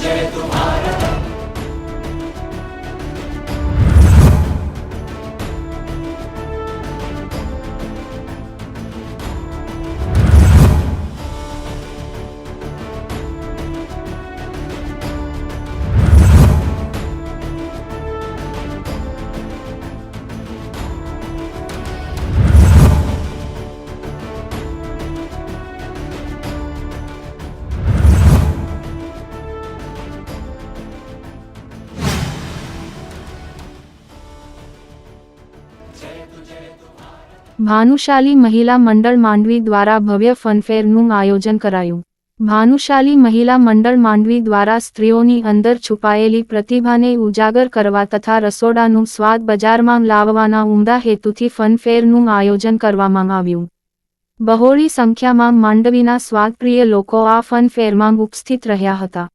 Donde tu Bhanushali મહિલા મંડળ માંડવી દ્વારા ભવ્ય ફનફેરનું આયોજન કરાયું. ભાનુશાલી મહિલા મંડળ માંડવી દ્વારા સ્ત્રીઓની અંદર છુપાયેલી પ્રતિભાને ઉજાગર કરવા તથા રસોડાનું સ્વાદ બજારમાં લાવવાના ઉમદા હેતુથી ફનફેરનું આયોજન કરવામાં આવ્યું. બહોળી સંખ્યામાં માંડવીના સ્વાદપ્રિય લોકો આ ફનફેરમાં ઉપસ્થિત રહ્યા હતા.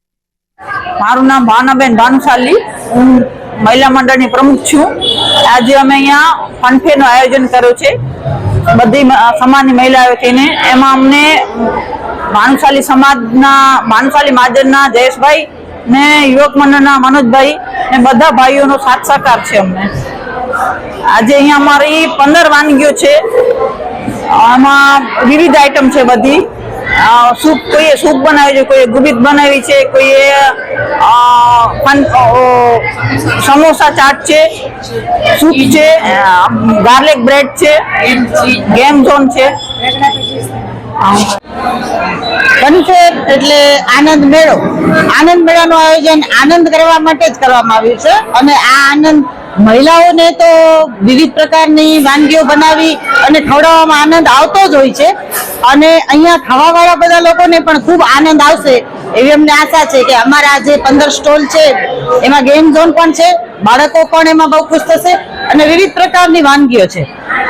મારું નામ ભાનાબેન ભાનુશાલી. હું મહિલા મંડળની પ્રમુખ છું. આજે અમે અહીંયા ફનફેરનું આયોજન કર્યું છે. બધી સમાજની મહિલાઓ થઈને એમાં અમને ભાનુશાલી સમાજના, ભાનુશાલી મહાજનના જયેશભાઈ ને યુવક મંડળના મનોજભાઈ ને બધા ભાઈઓનો સાથ સહકાર છે અમને. આજે અહીંયા અમારી પંદર વાનગીઓ છે. આમાં વિવિધ આઈટમ છે બધી. સૂપ કોઈએ સૂપ બનાવી છે, કોઈએ ગુબિત બનાવી છે, કોઈએ સમોસા ચાટ છે, સૂપ છે ગાર્લિક બ્રેડ છે, ગેમ ઝોન છે. ફનફેર એટલે આનંદ મેળો. આનંદ મેળાનું આયોજન આનંદ કરવા માટે જ કરવામાં આવ્યું છે. અને આ આનંદ મહિલાઓને તો વિવિધ પ્રકારની વાનગીઓ બનાવી અને ખવડાવવામાં આનંદ આવતો જ હોય છે. અને અહીંયા ખાવાવાળા બધા લોકોને પણ ખૂબ આનંદ આવશે એવી અમને આશા છે કે અમારા જે પંદર સ્ટોલ છે, એમાં ગેમ ઝોન પણ છે, બાળકો પણ એમાં બહુ ખુશ થશે અને વિવિધ પ્રકારની વાનગીઓ છે.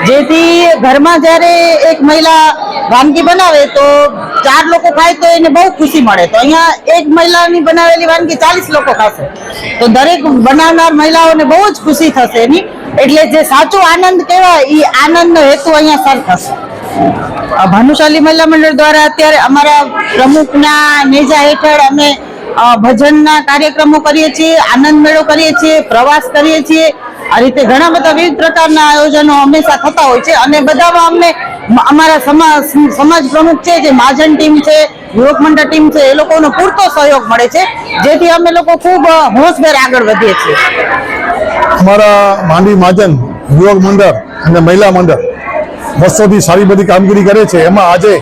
જેથી ઘરમાં જ્યારે એક મહિલા વાનગી બનાવે તો ચાર લોકો ખાય તો એને બહુ ખુશી મળે. તો અહીંયા એક મહિલાની બનાવેલી વાનગી ચાલીસ લોકો ખાશે. તો દરેક બનાવનાર મહિલાઓને બહુ જ ખુશી થશે એની. એટલે જે સાચો આનંદ કહેવાય એ આનંદનો હેતુ અહીંયા સર થશે. ભાનુશાલી મહિલા મંડળ દ્વારા અત્યારે અમારા પ્રમુખના નેજા હેઠળ અમે ભજનના કાર્યક્રમો કરીએ છીએ, આનંદ મેળો કરીએ છીએ, પ્રવાસ કરીએ છીએ. આ રીતે ઘણા બધા વિવિધ પ્રકારના આયોજનો હંમેશા થતા હોય છે. અને બધામાં અમને અમારા સમાજ સમાજ પ્રમુખ છે, જે મહાજન ટીમ છે યુવક મંડળ ટીમ છે, એ લોકોનો પૂરતો સહયોગ મળે છે, જેથી અમે લોકો ખૂબ હોશભેર આગળ વધીએ છીએ. અમારા માંડવી મહાજન, યુવક મંડળ અને મહિલા મંડળ વર્ષોથી સારી બધી કામગીરી કરે છે. એમાં આજે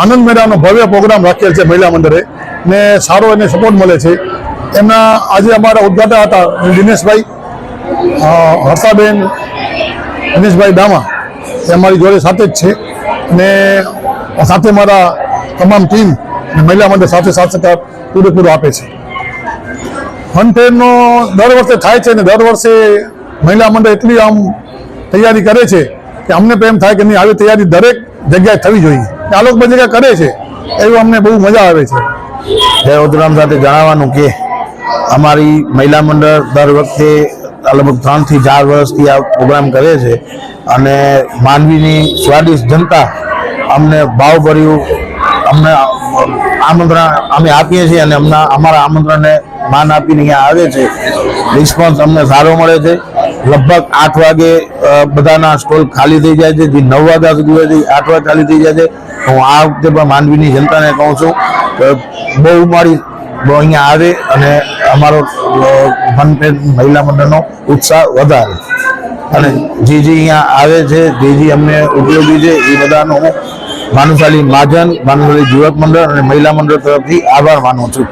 આનંદ મેળાનો ભવ્ય પ્રોગ્રામ રાખેલ છે મહિલા મંડળે ને સારો એને સપોર્ટ મળે છે. એમના આજે અમારા ઉદ્ઘાટન હતા દિનેશભાઈ હર્ષાબેન, દિનેશભાઈ દામા એ અમારી જોડે સાથે જ છે. અને સાથે મારા તમામ ટીમ અને મહિલા મંડળ સાથે સાથ સહકાર પૂરેપૂરો આપે છે. ફનફેરનો દર વર્ષે થાય છે ને દર વર્ષે મહિલા મંડળ એટલી આમ તૈયારી કરે છે કે અમને પ્રેમ થાય કે નહીં, આવી તૈયારી દરેક જગ્યાએ થવી જોઈએ. આ લોકો બધી જગ્યા કરે છે. એવું અમને બહુ મજા આવે છે. જય ઉદરામ સાથે જણાવવાનું કે અમારી મહિલા મંડળ દર વખતે લગભગ ત્રણથી ચાર વર્ષથી આ પ્રોગ્રામ કરે છે અને માનવીની સ્વાદિષ્ટ જનતા અમને ભાવભર્યું અમને આમંત્રણ અમે આપીએ છીએ અને અમને અમારા આમંત્રણને માન આપીને અહીંયા આવે છે. રિસ્પોન્સ અમને સારો મળે છે. લગભગ આઠ વાગે બધાના સ્ટોલ ખાલી થઈ જાય છે. જે નવ વાગ્યા સુધી હોય છે આઠ વાગે ખાલી થઈ જાય છે. હું આ વખતે પણ માનવીની જનતાને કહું છું કે બહુ મારી અહીંયા આવે અને અમારો મનપેન મહિલા મંડળનો ઉત્સાહ વધારે. અને જે જે અહીંયા આવે છે જે જે અમને ઉપયોગી છે, એ બધાનો હું ભાનુશાલી મહાજન ભાનુશાલી યુવક મંડળ અને મહિલા મંડળ તરફથી આભાર માનું છું.